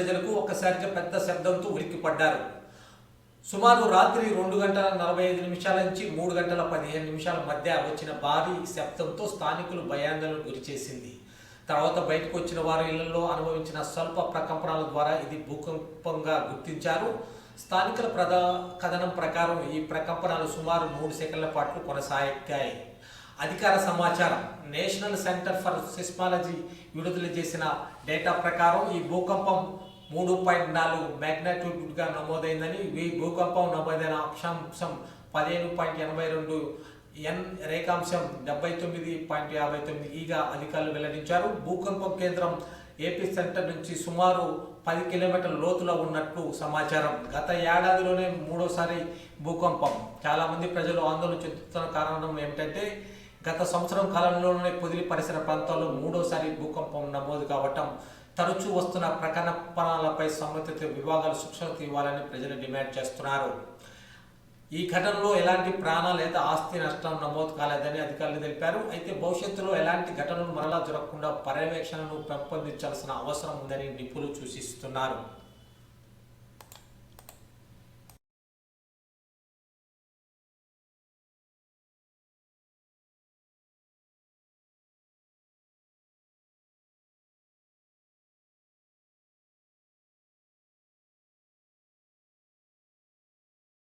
ప్రజలకు ఒక్కసారిగా పెద్ద శబ్దంతో ఉలిక్కిపడ్డారు సుమారు రాత్రి రెండు గంటల నలభై ఐదు నిమిషాల నుంచి మూడు గంటల పదిహేను నిమిషాల మధ్య వచ్చిన భారీ శబ్దంతో స్థానికులు భయాందోళనకు గురిచేసింది. తర్వాత బయటకు వచ్చిన వారు ఇళ్ళలో అనుభవించిన స్వల్ప ప్రకంపనల ద్వారా ఇది భూకంపంగా గుర్తించారు. స్థానికుల ప్రధా కథనం ప్రకారం ఈ ప్రకంపనలు సుమారు మూడు సెకండ్ల పాటు కొనసాగాయి. అధికార సమాచారం. నేషనల్ సెంటర్ ఫర్ సిస్మాలజీ విడుదల చేసిన డేటా ప్రకారం ఈ భూకంపం మూడు పాయింట్ నాలుగు మ్యాగ్నట్యూడ్గా నమోదైందని ఈ భూకంపం నమోదైన అక్షాంశం పదిహేను పాయింట్ ఎనభై రెండు ఎన్ రేఖాంశం డెబ్బై తొమ్మిది పాయింట్ యాభై తొమ్మిది ఈగా అధికారులు వెల్లడించారు. భూకంపం కేంద్రం ఏపీ సెంటర్ నుంచి సుమారు పది కిలోమీటర్ల లోతులో ఉన్నట్లు సమాచారం. గత ఏడాదిలోనే మూడోసారి భూకంపం. చాలామంది ప్రజలు ఆందోళన చెందుతున్న కారణం ఏమిటంటే గత సంవత్సరం కాలంలోనే పొదిలి పరిసర ప్రాంతాల్లో మూడోసారి భూకంపం నమోదు కావటం తరచూ వస్తున్న ప్రకటనలపై సంబంధిత విభాగాలు శిక్షణ ఇవ్వాలని ప్రజలు డిమాండ్ చేస్తున్నారు. ఈ ఘటనలో ఎలాంటి ప్రాణ లేదా ఆస్తి నష్టం నమోదు కాలేదని అధికారులు తెలిపారు. అయితే భవిష్యత్తులో ఎలాంటి ఘటనలు మరలా జరగకుండా పర్యవేక్షణను పెంపొందించాల్సిన అవసరం ఉందని నిపుణులు సూచిస్తున్నారు.